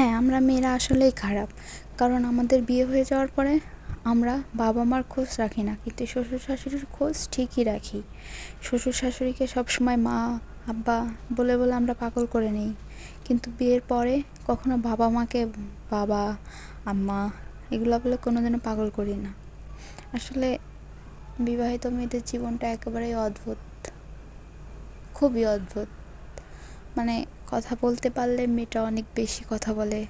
হ্যাঁ আমরা মেয়েরা আসলেই খারাপ। কারণ আমাদের বিয়ে হয়ে যাওয়ার পরে আমরা বাবা মার খোঁজ রাখি না, কিন্তু শ্বশুর শাশুড়ির খোঁজ ঠিকই রাখি। শ্বশুর শাশুড়িকে সবসময় মা, আব্বা বলে বলে আমরা পাগল করে নিই। কিন্তু বিয়ের পরে কখনো বাবা মাকে বাবা, আম্মা এগুলো বলে কোনো দিনও পাগল করি না। আসলে বিবাহিত মেয়েদের জীবনটা একেবারেই অদ্ভুত। খুবই অদ্ভুত। মানে কথা বলতে পারলে মেয়েটা অনেক বেশি কথা বলে,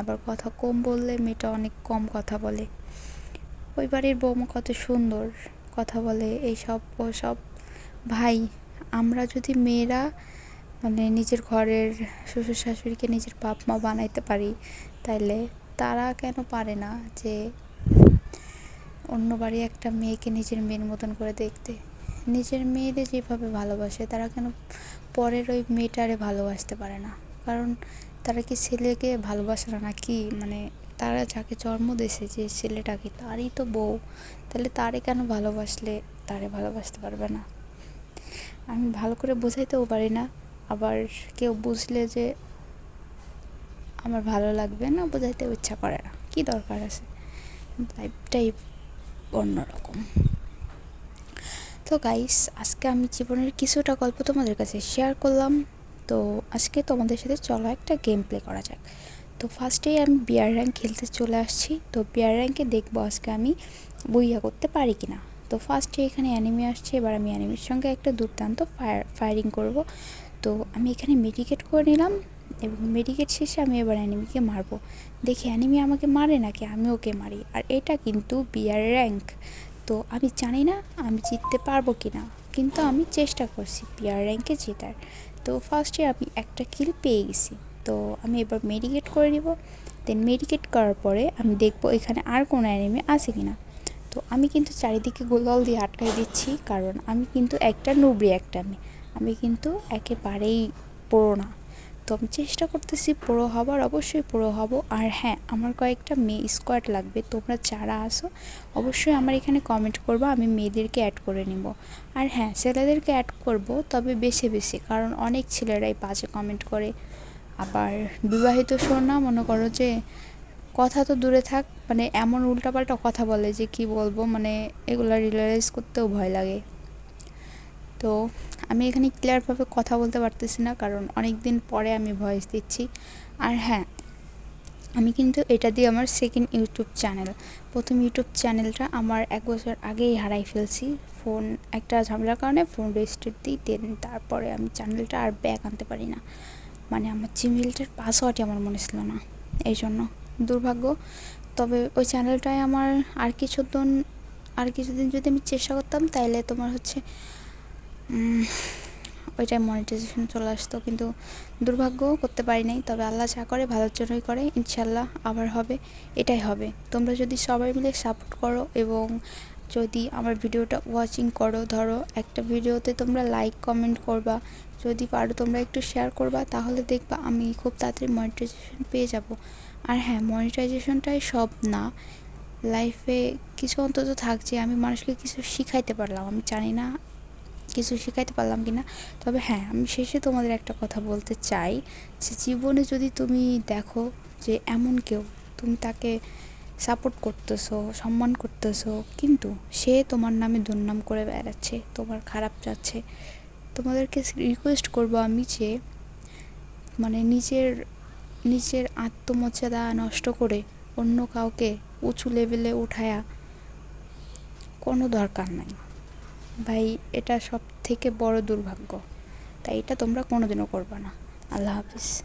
আবার কথা কম বললে মেয়েটা অনেক কম কথা বলে। ওই বাড়ির বৌমা কত সুন্দর কথা বলে এইসব সব ভাই, আমরা যদি মেয়েরা মানে নিজের ঘরের শ্বশুর শাশুড়িকে নিজের বাপ মা বানাইতে পারি, তাইলে তারা কেন পারে না যে অন্য বাড়ি একটা মেয়েকে নিজের মেয়ের মতন করে দেখতে? নিজের মেয়েদের যেভাবে ভালোবাসে, তারা কেন পরের ওই মেয়েটারে ভালোবাসতে পারে না? কারণ তারা কি ছেলেকে ভালোবাসে না কি মানে তারা যাকে জন্ম দিয়েছে যে ছেলেটাকে তারই তো বউ। তাহলে তারে কেন ভালোবাসলে তারে ভালোবাসতে পারবে না? আমি ভালো করে বোঝাইতেও পারি না। আবার কেউ বুঝলে যে আমার ভালো লাগবে না, বোঝাইতেও ইচ্ছা করে না। কী দরকার আছে? লাইফটাই অন্যরকম। তো গাইস আজকে আমি জীবনের কিছুটা গল্প তোমাদের কাছে শেয়ার করলাম। তো আজকে তোমাদের সাথে চলো একটা গেম প্লে করা যাক। তো ফার্স্টেই আমি বিয়ার র্যাঙ্ক খেলতে চলে আসছি। তো বিয়ার র্যাঙ্কে দেখব আজকে আমি বইয়া করতে পারি কি না তো ফার্স্টে এখানে অ্যানিমি আসছে, এবার আমি অ্যানিমির সঙ্গে একটা দুর্দান্ত ফায়ার ফায়ারিং করব। তো আমি এখানে মেডিকেট করে নিলাম এবং মেডিকেট শেষে আমি এবার অ্যানিমিকে মারবো। দেখি অ্যানিমি আমাকে মারে নাকি আমি ওকে মারি? আর এটা কিন্তু বিয়ার র্যাঙ্ক তো আমি জানি না আমি জিততে পারব কি না, কিন্তু আমি চেষ্টা করছি পিয়ার র্যাঙ্কে জেতার। তো ফার্স্টে আমি একটা কিল পেয়ে গেছি, তো আমি এবার মেডিকেট করে নিব। দেন মেডিকেট করার পরে আমি দেখব এখানে আর কোনো অ্যানিমি আছে কি না। তো আমি কিন্তু চারিদিকে গোলাল দিয়ে আটকাই দিচ্ছি, কারণ আমি কিন্তু একটা নুবরি একটা আমি। আমি কিন্তু একেবারেই পড়ো না। তো আমি চেষ্টা করতেছি পুরো হবার, অবশ্যই পুরো হব। আর হ্যাঁ আমার কয়েকটা মেয়ে স্কোয়াড লাগবে, তোমরা যারা আসো অবশ্যই আমার এখানে কমেন্ট করব, আমি মেয়েদেরকে অ্যাড করে নিব। আর হ্যাঁ ছেলেদেরকে অ্যাড করব, তবে বেছে বেশি, কারণ অনেক ছেলেরাই বাজে কমেন্ট করে। আবার বিবাহিত না মনে করো যে কথা তো দূরে থাক মানে এমন উল্টাপাল্টা কথা বলে যে কি বলব মানে এগুলো রিয়েলাইজ করতেও ভয় লাগে। তো আমি এখানে ক্লিয়ারভাবে কথা বলতে পারতেছি না, কারণ অনেক দিন পরে আমি ভয়েস দিচ্ছি। আর হ্যাঁ আমি কিন্তু এটা দিয়ে আমার সেকেন্ড ইউটিউব চ্যানেল প্রথম ইউটিউব চ্যানেলটা আমার এক বছর আগেই হারাই ফেলছি। ফোন একটা ঝামেলার কারণে ফোন রেজিস্টার দিই দেন তারপরে আমি চ্যানেলটা আর ব্যাক আনতে পারি না। মানে আমার জিমেলটার পাসওয়ার্ডই আমার মনে ছিল না। এই জন্য দুর্ভাগ্য। তবে ওই চ্যানেলটায় আমার আর কিছুদিন আর কিছুদিন যদি আমি চেষ্টা করতাম, তাইলে তোমার হচ্ছে ওইটাই মনিটাইজেশন চলে আসতো, কিন্তু দুর্ভাগ্য করতে পারি নাই। তবে আল্লাহ যা করে, ভালোর জন্যই করে ইনশাল্লাহ আবার হবে, এটাই হবে। তোমরা যদি সবাই মিলে সাপোর্ট করো এবং যদি আমার ভিডিওটা ওয়াচিং করো, ধরো একটা ভিডিওতে তোমরা লাইক কমেন্ট করবা, যদি পারো তোমরা একটু শেয়ার করবা, তাহলে দেখবা আমি খুব তাড়াতাড়ি মনিটাইজেশন পেয়ে যাব। আর হ্যাঁ মনিটাইজেশনটাই সব না। লাইফে কিছু অন্তত থাকছে, আমি মানুষকে কিছু শিখাইতে পারলাম, আমি জানি না কিছু শেখাইতে পারলাম কি না তবে হ্যাঁ আমি শেষে তোমাদের একটা কথা বলতে চাই যে জীবনে যদি তুমি দেখো যে এমন কেউ, তুমি তাকে সাপোর্ট করতেছো, সম্মান করতেছো, কিন্তু সে তোমার নামে দুর্নাম করে বেড়াচ্ছে, তোমার খারাপ যাচ্ছে, তোমাদেরকে রিকোয়েস্ট করব আমি যে মানে নিজের নিজের আত্মমর্যাদা নষ্ট করে অন্য কাউকে উঁচু লেভেলে উঠায়া কোনো দরকার নাই। ভাই এটা সব থেকে বড় দুর্ভাগ্য। তাই এটা তোমরা কোনোদিনও করবে না। আল্লাহ হাফিজ।